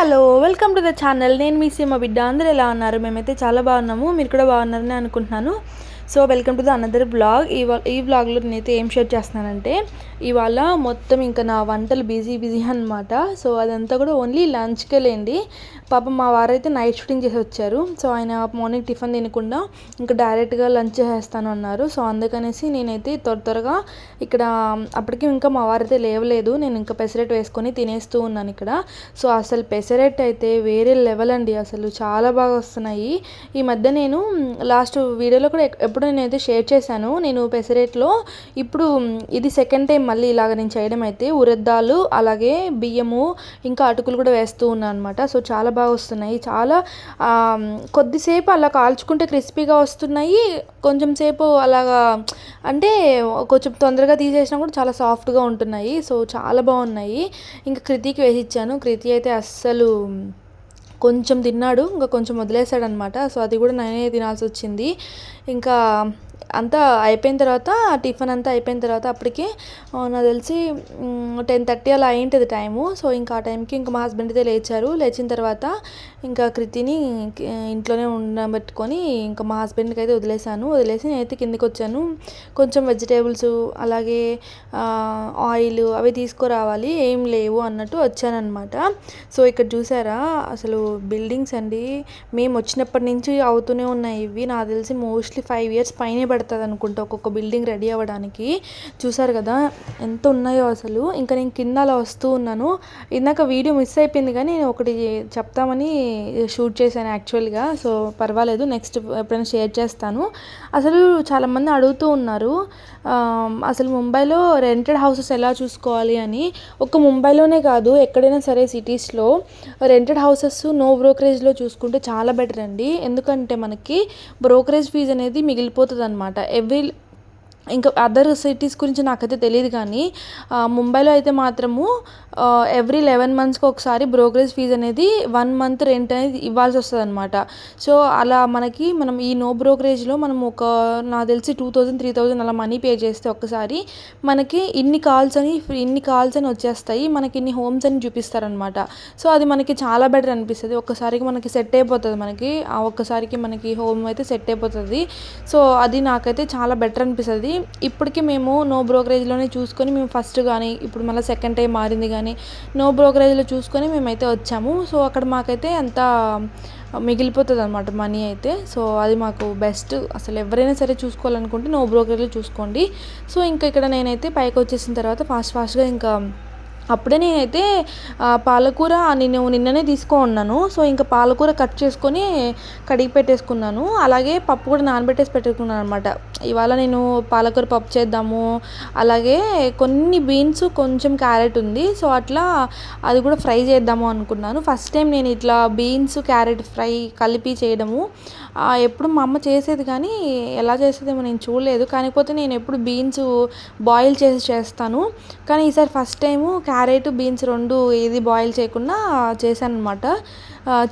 Hello welcome to the channel. నేను మీ సీమ బిడ్డ. అందరూ ఎలా ఉన్నారు? మేమైతే చాలా బాగున్నాము. మీరు కూడా బాగున్నారని అనుకుంటున్నాను. So welcome to the another blog ఈ ఈ బ్లాగ్లో నేనైతే ఏం షేర్ చేస్తున్నానంటే ఇవాళ మొత్తం ఇంకా నా వంటలు బిజీ బిజీ అనమాట సో అదంతా కూడా ఓన్లీ లంచ్కే లేండి. పాపం మా వారైతే నైట్ షూటింగ్ చేసి వచ్చారు. సో ఆయన మార్నింగ్ టిఫిన్ తినకుండా ఇంకా డైరెక్ట్గా లంచ్ చేస్తాను అన్నారు. సో అందుకనేసి నేనైతే త్వర త్వరగా ఇక్కడ అప్పటికి ఇంకా మా వారైతే లేవలేదు. నేను ఇంకా పెసరెట్ వేసుకొని తినేస్తూ ఉన్నాను ఇక్కడ. సో అసలు పెసరెట్ అయితే వేరే లెవెల్ అండి. అసలు చాలా బాగా వస్తున్నాయి. ఈ మధ్య నేను లాస్ట్ వీడియోలో కూడా ఎప్పుడు నేనైతే షేర్ చేశాను. నేను పెసరేట్లో ఇప్పుడు ఇది సెకండ్ టైం మళ్ళీ ఇలాగ నేను చేయడం అయితే ఉరద్దాలు అలాగే బియ్యము ఇంకా అటుకులు కూడా వేస్తూ ఉన్నాను అనమాట సో చాలా బాగా వస్తున్నాయి. చాలా కొద్దిసేపు అలా కాల్చుకుంటే క్రిస్పీగా వస్తున్నాయి. కొంచెం సేపు అలాగా అంటే కొంచెం తొందరగా తీసేసినా కూడా చాలా సాఫ్ట్గా ఉంటున్నాయి. సో చాలా బాగున్నాయి. ఇంకా కృతికి వేసి ఇచ్చాను. కృతి అయితే అస్సలు కొంచెం తిన్నాడు ఇంకా కొంచెం వదిలేసాడనమాట సో అది కూడా నేనే తినాల్సి వచ్చింది ఇంకా అంతా అయిపోయిన తర్వాత టిఫిన్ అంతా అయిపోయిన తర్వాత అప్పటికే నాకు తెలిసి టెన్ థర్టీ అలా అయింటుంది టైము. సో ఇంకా ఆ టైంకి ఇంకా మా హస్బెండ్ అయితే లేచారు. లేచిన తర్వాత ఇంకా కృతిని ఇంట్లోనే ఉండబెట్టుకొని ఇంకా మా హస్బెండ్కి అయితే వదిలేసాను వదిలేసి నేనైతే కిందకి వచ్చాను. కొంచెం వెజిటేబుల్స్ అలాగే ఆయిల్ అవి తీసుకురావాలి. ఏం లేవు అన్నట్టు వచ్చానమాట సో ఇక్కడ చూసారా? అసలు బిల్డింగ్స్ అండి. మేము వచ్చినప్పటి నుంచి అవుతూనే ఉన్నాయి. ఇవి నాకు తెలిసి మోస్ట్లీ ఫైవ్ ఇయర్స్ పైనే పడుతుంది అనుకుంటా ఒక్కొక్క బిల్డింగ్ రెడీ అవ్వడానికి. చూసారు కదా ఎంత ఉన్నాయో అసలు. ఇంకా నేను కింద అలా వస్తూ ఉన్నాను. ఇందాక వీడియో మిస్ అయిపోయింది కానీ నేను ఒకటి చెప్తామని షూట్ చేశాను యాక్చువల్గా సో పర్వాలేదు నెక్స్ట్ ఎప్పుడైనా షేర్ చేస్తాను. అసలు చాలామంది అడుగుతూ ఉన్నారు అసలు ముంబైలో రెంటెడ్ హౌసెస్ ఎలా చూసుకోవాలి అని. ఒక ముంబైలోనే కాదు ఎక్కడైనా సరే సిటీస్లో రెంటెడ్ హౌసెస్ నో బ్రోకరేజ్లో చూసుకుంటే చాలా బెటర్ అండి. ఎందుకంటే మనకి బ్రోకరేజ్ ఫీజు అనేది మిగిలిపోతుంది అనమాట ఎవ్రీ ఇంకా అదర్ సిటీస్ గురించి నాకైతే తెలియదు కానీ ముంబైలో అయితే మాత్రము ఎవ్రీ లెవెన్ మంత్స్కి ఒకసారి బ్రోకరేజ్ ఫీజ్ అనేది వన్ మంత్ రెంట్ అనేది ఇవ్వాల్సి వస్తుంది అనమాట సో అలా మనకి మనం ఈ నో బ్రోకరేజ్లో మనం ఒక నాకు తెలిసి టూ థౌజండ్ త్రీ థౌజండ్ అలా మనీ పే చేస్తే ఒక్కసారి మనకి ఇన్ని కాల్స్ అని ఇన్ని కాల్స్ అని వచ్చేస్తాయి మనకి ఇన్ని హోమ్స్ అని చూపిస్తారనమాట సో అది మనకి చాలా బెటర్ అనిపిస్తుంది. ఒక్కసారికి మనకి సెట్ అయిపోతుంది మనకి ఆ ఒక్కసారికి మనకి హోమ్ అయితే సెట్ అయిపోతుంది. సో అది నాకైతే చాలా బెటర్ అనిపిస్తుంది. ఇప్పటికీ మేము నో బ్రోకరేజ్లోనే చూసుకొని మేము ఫస్ట్ కానీ ఇప్పుడు మళ్ళీ సెకండ్ టైం మారింది కానీ నో బ్రోకరేజ్లో చూసుకొని మేమైతే వచ్చాము. సో అక్కడ మాకైతే అంత మిగిలిపోతుంది అనమాట మనీ అయితే. సో అది మాకు బెస్ట్ అసలు ఎవరైనా సరే చూసుకోవాలనుకుంటే నో బ్రోకరేజ్లో చూసుకోండి. సో ఇంకా ఇక్కడ నేనైతే పైకి వచ్చేసిన తర్వాత ఫాస్ట్ ఫాస్ట్గా ఇంకా అప్పుడే నేనైతే పాలకూర నేను నిన్ననే తీసుకో ఉన్నాను సో ఇంకా పాలకూర కట్ చేసుకొని కడిగి పెట్టేసుకున్నాను. అలాగే పప్పు కూడా నానబెట్టేసి పెట్టుకున్నాను అనమాట ఇవాళ నేను పాలకూర పప్పు చేద్దాము. అలాగే కొన్ని బీన్స్ కొంచెం క్యారెట్ ఉంది. సో అట్లా అది కూడా ఫ్రై చేద్దాము అనుకున్నాను. ఫస్ట్ టైం నేను ఇట్లా బీన్స్ క్యారెట్ ఫ్రై కలిపి చేయడము. ఎప్పుడు మా అమ్మ చేసేది కానీ ఎలా చేసేదేమో నేను చూడలేదు. కాకపోతే నేను ఎప్పుడు బీన్స్ బాయిల్ చేసి చేస్తాను. కానీ ఈసారి ఫస్ట్ టైము క్యారెట్ బీన్స్ రెండు ఏది బాయిల్ చేయకుండా చేశాను అనమాట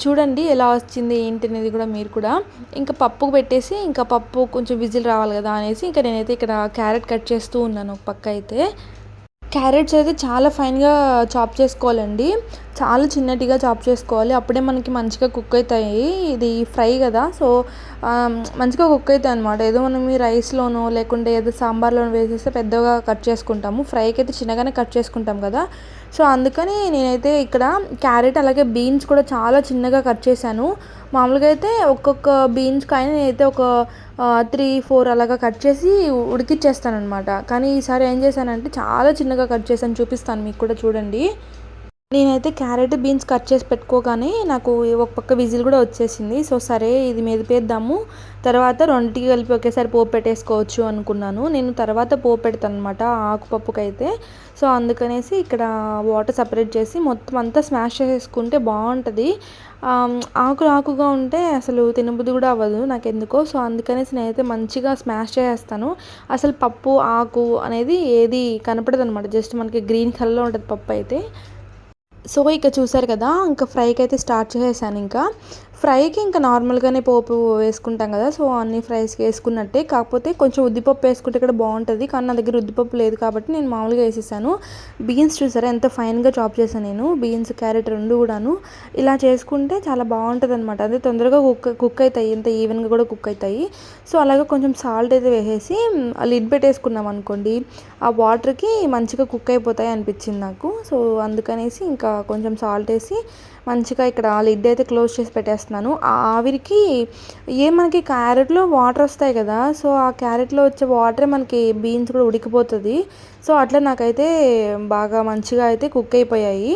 చూడండి ఎలా వచ్చింది ఏంటి అనేది కూడా మీరు కూడా. ఇంకా పప్పు పెట్టేసి ఇంకా పప్పు కొంచెం విజిల్ రావాలి కదా అనేసి ఇంకా నేనైతే ఇక్కడ క్యారెట్ కట్ చేస్తూ ఉన్నాను ఒక పక్క అయితే. క్యారెట్స్ అయితే చాలా ఫైన్గా చాప్ చేసుకోవాలండి. చాలా చిన్నటిగా చాప్ చేసుకోవాలి. అప్పుడే మనకి మంచిగా కుక్ అవుతాయి. ఇది ఫ్రై కదా సో మంచిగా కుక్ అవుతాయి అనమాట ఏదో మనం ఈ రైస్లోనో లేకుంటే ఏదో సాంబార్లోనో వేసేస్తే పెద్దగా కట్ చేసుకుంటాము. ఫ్రైకి అయితే చిన్నగానే కట్ చేసుకుంటాం కదా. సో అందుకని నేనైతే ఇక్కడ క్యారెట్ అలాగే బీన్స్ కూడా చాలా చిన్నగా కట్ చేశాను. మామూలుగా అయితే ఒక్కొక్క బీన్స్ కానీ నేనైతే ఒక త్రీ ఫోర్ అలాగా కట్ చేసి ఉడికిచ్చేస్తాను అనమాట కానీ ఈసారి ఏం చేశానంటే చాలా చిన్నగా కట్ చేశాను. చూపిస్తాను మీకు కూడా చూడండి. నేనైతే క్యారెట్ బీన్స్ కట్ చేసి పెట్టుకోగానే నాకు ఒక పక్క విజిల్ కూడా వచ్చేసింది. సో సరే ఇది మెదిపేద్దాము. తర్వాత రెండింటికి కలిపి ఒకేసారి పోపు పెట్టేసుకోవచ్చు అనుకున్నాను. నేను తర్వాత పోపు పెడతాను అనమాట ఆకుపప్పుకైతే. సో అందుకనేసి ఇక్కడ వాటర్ సపరేట్ చేసి మొత్తం అంతా స్మాష్ చేసుకుంటే బాగుంటుంది. ఆకులు ఆకుగా ఉంటే అసలు తినబుద్ధి కూడా అవ్వదు నాకు ఎందుకో సో అందుకనేసి నేనైతే మంచిగా స్మాష్ చేసేస్తాను. అసలు పప్పు ఆకు అనేది ఏది కనపడదు అనమాట జస్ట్ మనకి గ్రీన్ కలర్లో ఉంటుంది పప్పు అయితే. సో ఇక చూసారు కదా ఇంకా ఫ్రైకి అయితే స్టార్ట్ చేసేసాను ఇంకా. ఫ్రైకి ఇంకా నార్మల్గానే పోపు వేసుకుంటాం కదా సో అన్ని ఫ్రైస్కి వేసుకున్నట్టే. కాకపోతే కొంచెం ఉద్దిపప్పు వేసుకుంటే ఇక్కడ బాగుంటుంది కానీ నా దగ్గర ఉద్దిపప్పు లేదు కాబట్టి నేను మామూలుగా వేసేసాను. బీన్స్ చూసారా ఎంత ఫైన్గా చాప్ చేశాను నేను. బీన్స్ క్యారెట్ రెండు కూడాను. ఇలా చేసుకుంటే చాలా బాగుంటుంది అనమాట అదే తొందరగా కుక్ కుక్ అవుతాయి ఎంత ఈవెన్గా కూడా కుక్ అవుతాయి సో అలాగే కొంచెం సాల్ట్ అయితే వేసేసి లిడ్ పెట్టేసుకున్నాం అనుకోండి ఆ వాటర్కి మంచిగా కుక్ అయిపోతాయి అనిపించింది నాకు. సో అందుకనేసి ఇంకా కొంచెం సాల్ట్ వేసి మంచిగా ఇక్కడ లిడ్ అయితే క్లోజ్ చేసి పెట్టేస్తున్నాను ఆ ఆవిరికి ఏ మనకి క్యారెట్లో వాటర్ వస్తాయి కదా సో ఆ క్యారెట్లో వచ్చే వాటరే మనకి బీన్స్ కూడా ఉడికిపోతుంది. సో అట్లా నాకైతే బాగా మంచిగా అయితే కుక్ అయిపోయాయి.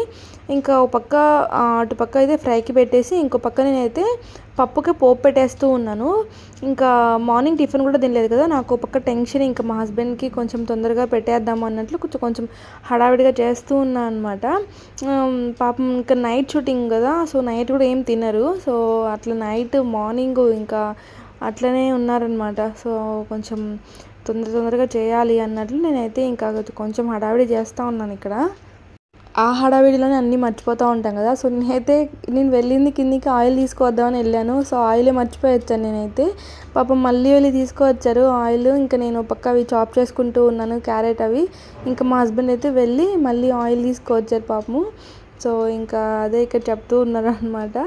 ఇంకా ఒక పక్క అటు పక్క అయితే ఫ్రైకి పెట్టేసి ఇంకో పక్క నేనైతే పప్పుకి పోపు పెట్టేస్తూ ఉన్నాను. ఇంకా మార్నింగ్ టిఫిన్ కూడా తినలేదు కదా నాకు పక్క టెన్షన్ ఇంకా మా హస్బెండ్కి కొంచెం తొందరగా పెట్టేద్దాం అన్నట్లు కొంచెం కొంచెం హడావిడిగా చేస్తూ ఉన్నాను అనమాట పాపం ఇంకా నైట్ షూటింగ్ కదా సో నైట్ కూడా ఏం తినరు. సో అట్లా నైట్ మార్నింగ్ ఇంకా అట్లనే ఉన్నారనమాట సో కొంచెం తొందర తొందరగా చేయాలి అన్నట్లు నేనైతే ఇంకా కొంచెం హడావిడి చేస్తూ ఉన్నాను ఇక్కడ. ఆ హడావిడిలోనే అన్నీ మర్చిపోతూ ఉంటాం కదా. సో నేనైతే నేను వెళ్ళింది కిందికి ఆయిల్ తీసుకొద్దామని వెళ్ళాను. సో ఆయిలే మర్చిపోయొచ్చాను నేనైతే. పాపం మళ్ళీ వెళ్ళి తీసుకువచ్చారు ఆయిల్. ఇంకా నేను పక్క అవి చాప్ చేసుకుంటూ ఉన్నాను క్యారెట్ అవి. ఇంకా మా హస్బెండ్ అయితే వెళ్ళి మళ్ళీ ఆయిల్ తీసుకువచ్చారు పాపము. సో ఇంకా అదే ఇక్కడ చెప్తూ ఉన్నారు అనమాట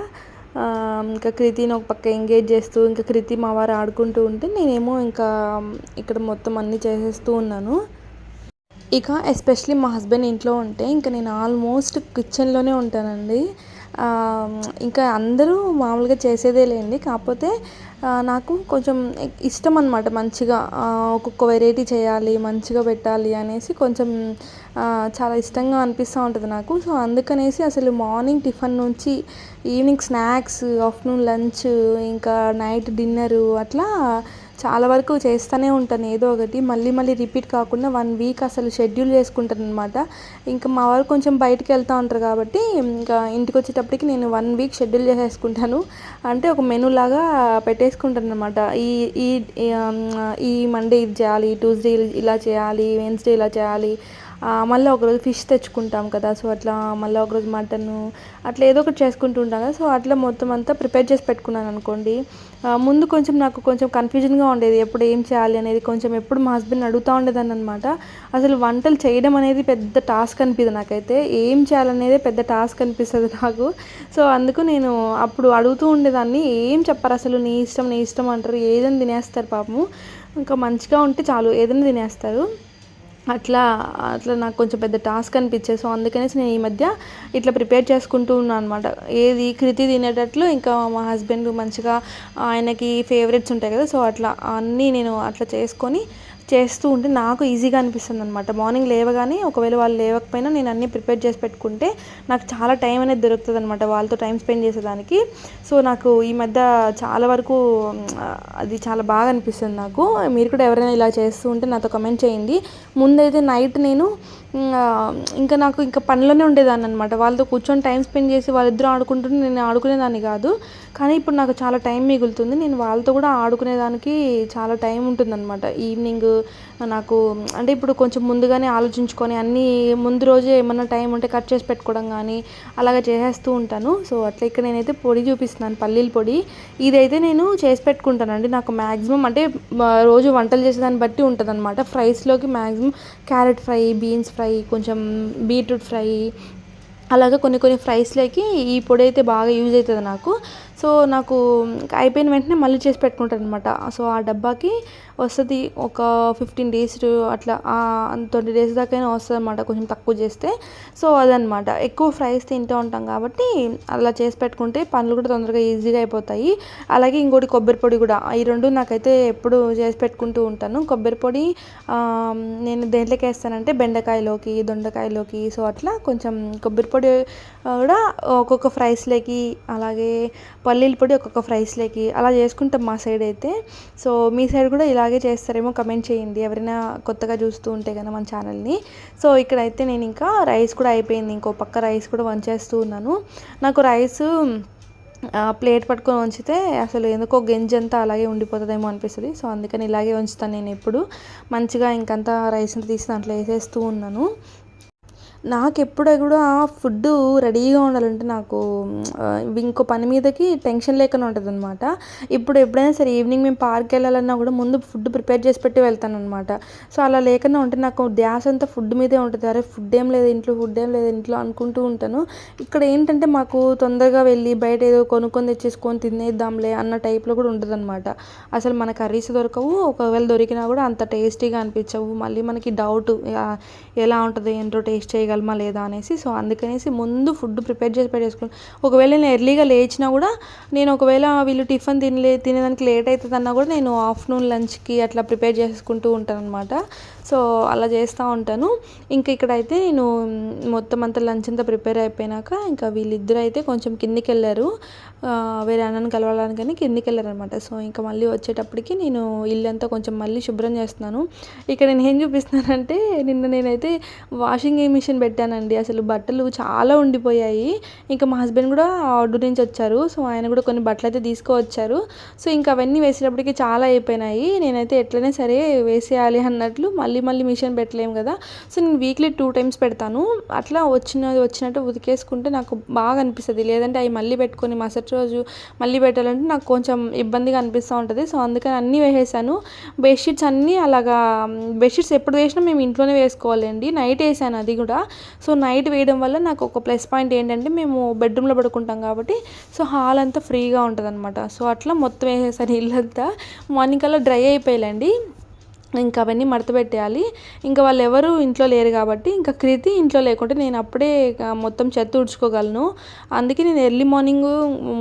ఇంకా కృతిని ఒక పక్క ఎంగేజ్ చేస్తూ ఇంకా కృతి మా వారు ఆడుకుంటూ ఉంటే నేనేమో ఇంకా ఇక్కడ మొత్తం అన్నీ చేసేస్తూ ఉన్నాను. ఇక ఎస్పెషలీ మా హస్బెండ్ ఇంట్లో ఉంటే ఇంకా నేను ఆల్మోస్ట్ కిచెన్లోనే ఉంటానండి. ఇంకా అందరూ మామూలుగా చేసేదే లేండి కాకపోతే నాకు కొంచెం ఇష్టం అనమాట మంచిగా ఒక్కొక్క వెరైటీ చేయాలి మంచిగా పెట్టాలి అనేసి కొంచెం చాలా ఇష్టంగా అనిపిస్తూ ఉంటుంది నాకు. సో అందుకనేసి అసలు మార్నింగ్ టిఫిన్ నుంచి ఈవినింగ్ స్నాక్స్ ఆఫ్టర్నూన్ లంచ్ ఇంకా నైట్ డిన్నరు అట్లా చాలా వరకు చేస్తూనే ఉంటాను ఏదో ఒకటి. మళ్ళీ మళ్ళీ రిపీట్ కాకుండా వన్ వీక్ అసలు షెడ్యూల్ చేసుకుంటాను అనమాట ఇంకా మా వారు కొంచెం బయటకు వెళ్తూ ఉంటారు కాబట్టి ఇంకా ఇంటికి వచ్చేటప్పటికి నేను వన్ వీక్ షెడ్యూల్ చేసేసుకుంటాను. అంటే ఒక మెనూ లాగా పెట్టేసుకుంటాను అనమాట ఈ ఈ ఈ మండే ఇది చేయాలి ట్యూస్డే ఇలా చేయాలి వెన్స్డే ఇలా చేయాలి మళ్ళీ ఒకరోజు ఫిష్ తెచ్చుకుంటాం కదా సో అట్లా మళ్ళీ ఒకరోజు మటన్ అట్లా ఏదో ఒకటి చేసుకుంటూ ఉంటాం కదా సో అట్లా మొత్తం అంతా ప్రిపేర్ చేసి పెట్టుకున్నాను అనుకోండి. ముందు కొంచెం నాకు కొంచెం కన్ఫ్యూజన్గా ఉండేది ఎప్పుడు ఏం చేయాలి అనేది కొంచెం ఎప్పుడు మా హస్బెండ్ అడుగుతూ ఉండేదాన్ని అనమాట అసలు వంటలు చేయడం అనేది పెద్ద టాస్క్ అనిపిస్తుంది నాకైతే ఏం చేయాలనేది పెద్ద టాస్క్ అనిపిస్తుంది నాకు. సో అందుకు నేను అప్పుడు అడుగుతూ ఉండేదాన్ని ఏం చెప్పరు అసలు నీ ఇష్టం నీ ఇష్టం అంటారు ఏదైనా తినేస్తారు పాపము. ఇంకా మంచిగా ఉంటే చాలు ఏదైనా తినేస్తారు. అట్లా అట్లా నాకు కొంచెం పెద్ద టాస్క్ అనిపించేది. సో అందుకనేసి నేను ఈ మధ్య ఇట్లా ప్రిపేర్ చేసుకుంటూ ఉన్నాను అనమాట ఏది కృతి తినేటట్లు ఇంకా మా హస్బెండ్ మంచిగా ఆయనకి ఫేవరెట్స్ ఉంటాయి కదా సో అట్లా అన్నీ నేను అట్లా చేసుకొని చేస్తూ ఉంటే నాకు ఈజీగా అనిపిస్తుంది అనమాట మార్నింగ్ లేవగానే ఒకవేళ వాళ్ళు లేవకపోయినా నేను అన్నీ ప్రిపేర్ చేసి పెట్టుకుంటే నాకు చాలా టైం అనేది దొరుకుతుంది అనమాట వాళ్ళతో టైం స్పెండ్ చేసేదానికి. సో నాకు ఈ మధ్య చాలా వరకు అది చాలా బాగా అనిపిస్తుంది నాకు. మీరు కూడా ఎవరైనా ఇలా చేస్తూ ఉంటే నాతో కమెంట్ చేయండి. ముందైతే నైట్ నేను ఇంకా నాకు ఇంకా పనిలోనే ఉండేదాన్ని అనమాట వాళ్ళతో కూర్చొని టైం స్పెండ్ చేసి వాళ్ళిద్దరూ ఆడుకుంటుంటే నేను ఆడుకునేదాన్ని కాదు. కానీ ఇప్పుడు నాకు చాలా టైం మిగులుతుంది. నేను వాళ్ళతో కూడా ఆడుకునేదానికి చాలా టైం ఉంటుందన్నమాట. ఈవినింగ్ నాకు అంటే ఇప్పుడు కొంచెం ముందుగానే ఆలోచించుకొని అన్నీ ముందు రోజే ఏమన్నా టైం ఉంటే కట్ చేసి పెట్టుకోవడం కానీ అలాగ చేసేస్తూ ఉంటాను. సో అట్లా ఇక్కడ నేనైతే పొడి చూపిస్తున్నాను పల్లీల పొడి. ఇదైతే నేను చేసి పెట్టుకుంటానండి. నాకు మ్యాక్సిమం అంటే రోజు వంటలు చేసేదాన్ని బట్టి ఉంటుంది అనమాట ఫ్రైస్లోకి maximum carrot fry beans fry కొంచెం బీట్రూట్ ఫ్రై అలాగే కొన్ని కొన్ని ఫ్రైస్లోకి ఈ పొడి అయితే బాగా యూజ్ అవుతుంది నాకు. సో నాకు అయిపోయిన వెంటనే మళ్ళీ చేసి పెట్టుకుంటాను అనమాట సో ఆ డబ్బాకి వస్తుంది ఒక ఫిఫ్టీన్ డేస్ అట్లా ట్వంటీ డేస్ దాకైనా వస్తుంది అనమాట కొంచెం తక్కువ చేస్తే. సో అదనమాట ఎక్కువ ఫ్రైస్ తింటూ ఉంటాం కాబట్టి అలా చేసి పెట్టుకుంటే పనులు కూడా తొందరగా ఈజీగా అయిపోతాయి. అలాగే ఇంకోటి కొబ్బరి పొడి కూడా. ఈ రెండు నాకైతే ఎప్పుడు చేసి పెట్టుకుంటూ ఉంటాను. కొబ్బరి పొడి నేను దేంట్లోకి వేస్తానంటే బెండకాయలోకి దొండకాయలోకి. సో అట్లా కొంచెం కొబ్బరి పొడి కూడా ఒక్కొక్క ఫ్రైస్లోకి అలాగే పల్లీల పొడి ఒక్కొక్క ఫ్రైస్లోకి అలా చేసుకుంటాం మా సైడ్ అయితే. సో మీ సైడ్ కూడా ఇలాగే చేస్తారేమో కమెంట్ చేయండి. ఎవరైనా కొత్తగా చూస్తూ ఉంటే కదా మన ఛానల్ని సో ఇక్కడైతే నేను ఇంకా రైస్ కూడా అయిపోయింది. ఇంకో పక్క రైస్ కూడా వంచేస్తూ ఉన్నాను. నాకు రైస్ ప్లేట్ పట్టుకొని ఉంచితే అసలు ఎందుకో గెంజి అంతా అలాగే ఉండిపోతుందేమో అనిపిస్తుంది. సో అందుకని ఇలాగే ఉంచుతాను నేను ఎప్పుడు. మంచిగా ఇంకంతా రైస్ తీసి దాంట్లో వేసేస్తూ ఉన్నాను. నాకు ఎప్పుడు కూడా ఫుడ్ రెడీగా ఉండాలంటే నాకు ఇంకో పని మీదకి టెన్షన్ లేకుండా ఉంటుంది అనమాట ఇప్పుడు ఎప్పుడైనా సరే ఈవినింగ్ మేము పార్క్ వెళ్ళాలన్నా కూడా ముందు ఫుడ్ ప్రిపేర్ చేసి పెట్టి వెళ్తాను అనమాట సో అలా లేకుండా ఉంటే నాకు ధ్యాస అంతా ఫుడ్ మీదే ఉంటుంది. అరే ఫుడ్ ఏం లేదు ఇంట్లో ఫుడ్ ఏం లేదు ఇంట్లో అనుకుంటూ ఉంటాను. ఇక్కడ ఏంటంటే మాకు తొందరగా వెళ్ళి బయట ఏదో కొనుక్కొని తెచ్చేసుకొని తినేద్దాంలే అన్న టైప్లో కూడా ఉంటుంది అనమాట అసలు మన కర్రీస్ దొరకవు. ఒకవేళ దొరికినా కూడా అంత టేస్టీగా అనిపించవు. మళ్ళీ మనకి డౌట్ ఎలా ఉంటుంది ఏంటో టేస్ట్ చేయగలమా లేదా అనేసి సో అందుకనేసి ముందు ఫుడ్ ప్రిపేర్ చేసి పెట్టేసుకుని ఒకవేళ నేను ఎర్లీగా లేచినా కూడా నేను ఒకవేళ వీళ్ళు టిఫిన్ తినలే తినేదానికి లేట్ అవుతుంది అన్నా కూడా నేను ఆఫ్టర్నూన్ లంచ్కి అట్లా ప్రిపేర్ చేసుకుంటూ ఉంటాను అనమాట సో అలా చేస్తూ ఉంటాను. ఇంకా ఇక్కడైతే నేను మొత్తం అంతా లంచ్ అంతా ప్రిపేర్ అయిపోయినాక ఇంకా వీళ్ళిద్దరు అయితే కొంచెం కిందికి వెళ్ళారు వేరే అన్నని కలవడానికని కిందికి వెళ్ళారు అనమాట సో ఇంకా మళ్ళీ వచ్చేటప్పటికి నేను ఇల్లంతా కొంచెం మళ్ళీ శుభ్రం చేస్తున్నాను. ఇక్కడ నేను ఏం చూపిస్తున్నానంటే నిన్న నేనైతే వాషింగ్ మిషన్ పెట్టానండి. అసలు బట్టలు చాలా ఉండిపోయాయి. ఇంకా మా హస్బెండ్ కూడా ఆర్డర్ నుంచి వచ్చారు. సో ఆయన కూడా కొన్ని బట్టలు అయితే తీసుకువచ్చారు. సో ఇంకా అవన్నీ వేసేటప్పటికి చాలా అయిపోయినాయి. నేనైతే ఎట్లనే సరే వేసేయాలి అన్నట్లు మళ్ళీ మళ్ళీ మళ్ళీ మిషన్ పెట్టలేము కదా. సో నేను వీక్లీ టూ టైమ్స్ పెడతాను. అట్లా వచ్చిన వచ్చినట్టు ఉతికేసుకుంటే నాకు బాగా అనిపిస్తుంది. లేదంటే అవి మళ్ళీ పెట్టుకొని మరుసటి రోజు మళ్ళీ పెట్టాలంటే నాకు కొంచెం ఇబ్బందిగా అనిపిస్తూ ఉంటుంది. సో అందుకని అన్నీ వేసేసాను. బెడ్షీట్స్ అన్నీ అలాగా బెడ్షీట్స్ ఎప్పుడు వేసినా మేము ఇంట్లోనే వేసుకోవాలండి. నైట్ వేసాను అది కూడా. సో నైట్ వేయడం వల్ల నాకు ఒక ప్లస్ పాయింట్ ఏంటంటే మేము బెడ్రూమ్లో పడుకుంటాం కాబట్టి సో హాల్ అంతా ఫ్రీగా ఉంటుంది అనమాట సో అట్లా మొత్తం వేసేసాను ఇల్లంతా. మార్నింగ్ కల్లా డ్రై అయిపోయాలండి. ఇంకా అవన్నీ మడత పెట్టేయాలి ఇంకా వాళ్ళు ఎవరు ఇంట్లో లేరు కాబట్టి ఇంకా కృతి ఇంట్లో లేకుంటే నేను అప్పుడే మొత్తం చెత్త ఊడ్చుకోగలను. అందుకే నేను ఎర్లీ మార్నింగ్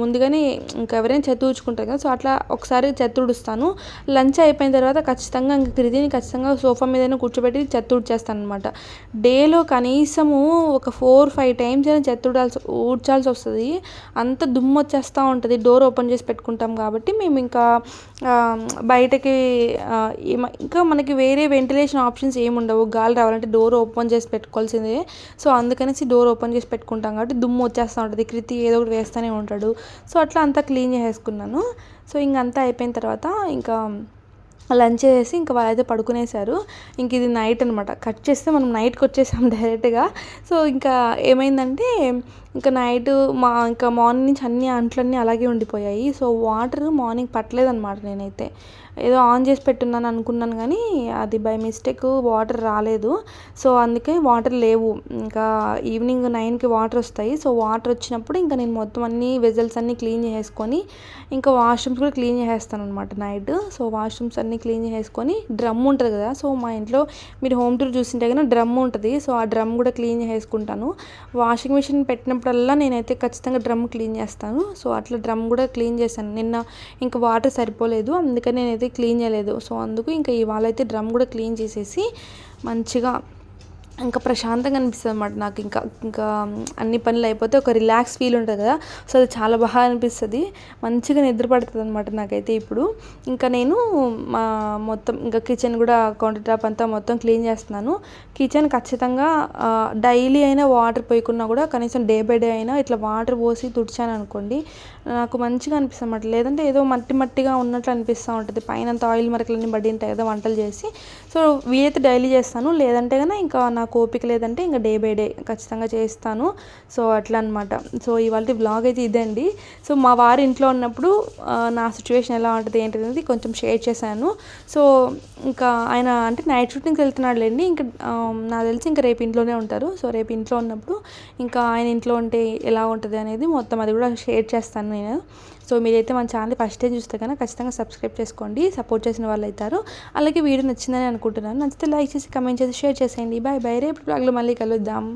ముందుగానే ఇంకా ఎవరైనా చెత్త ఊడ్చుకుంటారు కదా సో అట్లా ఒకసారి చెత్త ఊడుస్తాను. లంచ్ అయిపోయిన తర్వాత ఖచ్చితంగా ఇంకా కృతిని ఖచ్చితంగా సోఫా మీదైనా కూర్చోబెట్టి చెత్త ఊడ్చేస్తాను అనమాట డేలో కనీసము ఒక ఫోర్ ఫైవ్ టైమ్స్ అయినా చెత్త ఊడాల్సి ఊడ్చాల్సి వస్తుంది. అంత దుమ్ము వచ్చేస్తూ ఉంటుంది. డోర్ ఓపెన్ చేసి పెట్టుకుంటాం కాబట్టి మేము ఇంకా బయటకి ఇంకా మనకి వేరే వెంటిలేషన్ ఆప్షన్స్ ఏమి ఉండవు. గాలి రావాలంటే డోర్ ఓపెన్ చేసి పెట్టుకోవాల్సిందే. సో అందుకనేసి డోర్ ఓపెన్ చేసి పెట్టుకుంటాం కాబట్టి దుమ్ము వచ్చేస్తూ ఉంటుంది. కృతి ఏదో ఒకటి వేస్తూనే ఉంటాడు. సో అట్లా అంతా క్లీన్ చేసేసుకున్నాను. సో ఇంక అంతా అయిపోయిన తర్వాత ఇంకా లంచ్ చేసి ఇంకా వాళ్ళైతే పడుకునేశారు ఇంక ఇది నైట్ అనమాట కట్ చేస్తే మనం నైట్కి వచ్చేసాం డైరెక్ట్గా సో ఇంకా ఏమైందంటే ఇంకా నైట్ మా ఇంకా మార్నింగ్ నుంచి అన్ని అంట్లన్నీ అలాగే ఉండిపోయాయి. సో వాటర్ మార్నింగ్ పట్టలేదన్నమాట నేనైతే. ఏదో ఆన్ చేసి పెట్టున్నాను అనుకున్నాను కానీ అది బై మిస్టేక్ వాటర్ రాలేదు. సో అందుకే వాటర్ లేవు. ఇంకా ఈవినింగ్ నైన్కి వాటర్ వస్తాయి. సో వాటర్ వచ్చినప్పుడు ఇంకా నేను మొత్తం అన్ని వెజల్స్ అన్నీ క్లీన్ చేసుకొని ఇంకా వాష్రూమ్స్ కూడా క్లీన్ చేసేస్తాను అనమాట నైట్. సో వాష్రూమ్స్ అన్నీ క్లీన్ చేసుకొని డ్రమ్ ఉంటుంది కదా సో మా ఇంట్లో మీరు హోమ్ టూర్ చూసింటే కనుక డ్రమ్ ఉంటుంది. సో ఆ డ్రమ్ కూడా క్లీన్ చేసుకుంటాను వాషింగ్ మిషన్ పెట్టినప్పుడు వచ్చినప్పుడల్లా నేనైతే ఖచ్చితంగా డ్రమ్ క్లీన్ చేస్తాను. సో అట్లా డ్రమ్ కూడా క్లీన్ చేశాను. నిన్న ఇంకా వాటర్ సరిపోలేదు. అందుకని నేనైతే క్లీన్ చేయలేదు. సో అందుకు ఇంకా ఇవాళ అయితే డ్రమ్ కూడా క్లీన్ చేసేసి మంచిగా ఇంకా ప్రశాంతంగా అనిపిస్తుంది అనమాట నాకు. ఇంకా ఇంకా అన్ని పనులు అయిపోతే ఒక రిలాక్స్ ఫీల్ ఉంటుంది కదా. సో అది చాలా బాగా అనిపిస్తుంది. మంచిగా నిద్ర పడుతుంది అనమాట నాకైతే ఇప్పుడు. ఇంకా నేను మా మొత్తం ఇంకా కిచెన్ కూడా కౌంటర్ టాప్ అంతా మొత్తం క్లీన్ చేస్తున్నాను. కిచెన్ ఖచ్చితంగా డైలీ అయినా వాటర్ పోయకున్నా కూడా కనీసం డే బై డే అయినా ఇట్లా వాటర్ పోసి తుడిచాను అనుకోండి నాకు మంచిగా అనిపిస్తుంది అనమాట లేదంటే ఏదో మట్టి మట్టిగా ఉన్నట్లు అనిపిస్తూ ఉంటుంది. పైన అంత ఆయిల్ మరకలన్నీ పడి ఉంటాయి కదా వంటలు చేసి. సో వీలైతే డైలీ చేస్తాను. లేదంటే కనుక ఇంకా నాకు ఓపిక లేదంటే ఇంకా డే బై డే ఖచ్చితంగా చేస్తాను. సో అట్లా అనమాట సో ఇవాళ బ్లాగ్ అయితే ఇదే అండి సో మా వారు ఇంట్లో ఉన్నప్పుడు నా సిచ్యువేషన్ ఎలా ఉంటుంది ఏంటి అనేది కొంచెం షేర్ చేశాను. సో ఇంకా ఆయన అంటే నైట్ షూటింగ్కి వెళ్తున్నాడులేండి. ఇంకా నాకు తెలిసి ఇంకా రేపు ఇంట్లోనే ఉంటారు. సో రేపు ఇంట్లో ఉన్నప్పుడు ఇంకా ఆయన ఇంట్లో ఉంటే ఎలా ఉంటుంది అనేది మొత్తం అది కూడా షేర్ చేస్తాను నేను. సో మీరైతే మన ఛానల్ ఫస్ట్ టైం చూస్తే కనుక ఖచ్చితంగా సబ్స్క్రైబ్ చేసుకోండి సపోర్ట్ చేసిన వాళ్ళు అవుతారు. అలాగే వీడియో నచ్చిందని అనుకుంటున్నాను. నచ్చితే లైక్ చేసి కమెంట్ చేసి షేర్ చేసేయండి. Bye bye. రేపు బ్లాగ్లో మళ్ళీ కలుద్దాం.